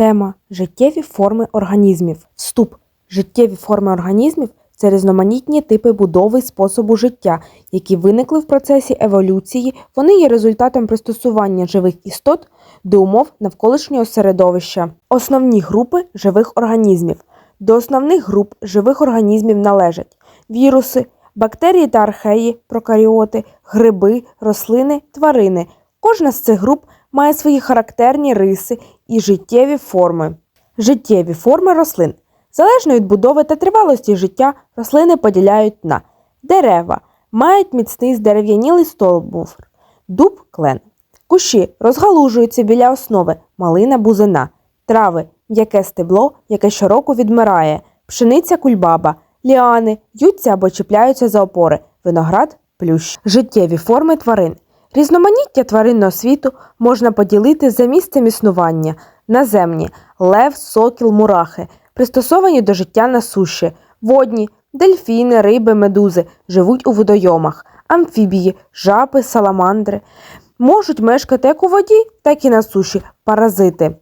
Тема життєві форми організмів. Вступ. Життєві форми організмів це різноманітні типи будови способу життя, які виникли в процесі еволюції. Вони є результатом пристосування живих істот до умов навколишнього середовища. Основні групи живих організмів. До основних груп живих організмів належать віруси, бактерії та археї, прокаріоти, гриби, рослини, тварини. Кожна з цих груп має свої характерні риси і життєві форми. Життєві форми рослин. Залежно від будови та тривалості життя, рослини поділяють на дерева, мають міцний здерев'янілий стовбур, дуб клен. Кущі розгалужуються біля основи, малина бузина, трави, м'яке стебло, яке щороку відмирає, пшениця кульбаба, ліани, ються або чіпляються за опори, виноград, плющ. Життєві форми тварин. Різноманіття тваринного світу можна поділити за місцем існування. Наземні лев, сокіл, мурахи, пристосовані до життя на суші, водні, дельфіни, риби, медузи живуть у водойомах, амфібії, жаби, саламандри. Можуть мешкати як у воді, так і на суші, паразити.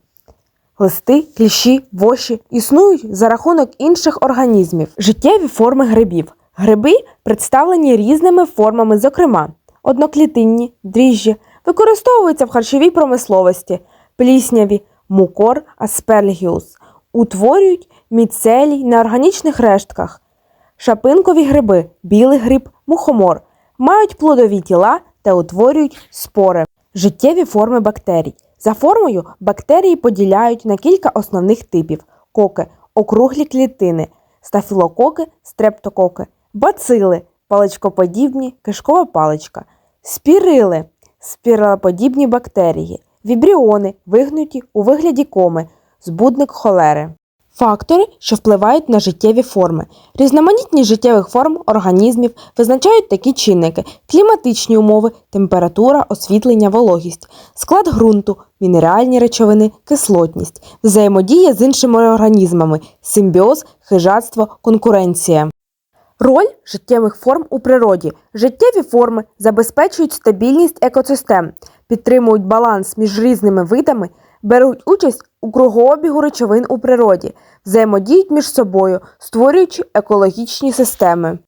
Листи, кліщі, воші існують за рахунок інших організмів. Життєві форми грибів. Гриби представлені різними формами, зокрема, одноклітинні, дріжджі, використовуються в харчовій промисловості, плісняві, мукор, аспергіус, утворюють міцелій на органічних рештках, шапинкові гриби, білий гриб, мухомор, мають плодові тіла та утворюють спори. Життєві форми бактерій. За формою бактерії поділяють на кілька основних типів: коки, округлі клітини, стафілококи, стрептококи, бацили, паличкоподібні, кишкова паличка, спірили, спіралоподібні бактерії, вібріони, вигнуті у вигляді коми, збудник холери. Фактори, що впливають на життєві форми. Різноманітність життєвих форм організмів визначають такі чинники: кліматичні умови, температура, освітлення, вологість, склад ґрунту, мінеральні речовини, кислотність, взаємодія з іншими організмами, симбіоз, хижацтво, конкуренція. Роль життєвих форм у природі. Життєві форми забезпечують стабільність екосистем, підтримують баланс між різними видами, беруть участь у кругообігу речовин у природі, взаємодіють між собою, створюючи екологічні системи.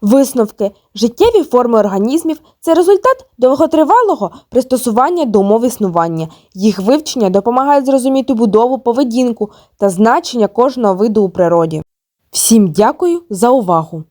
Висновки життєві форми організмів це результат довготривалого пристосування до умов існування. Їх вивчення допомагає зрозуміти будову, поведінку та значення кожного виду у природі. Всім дякую за увагу!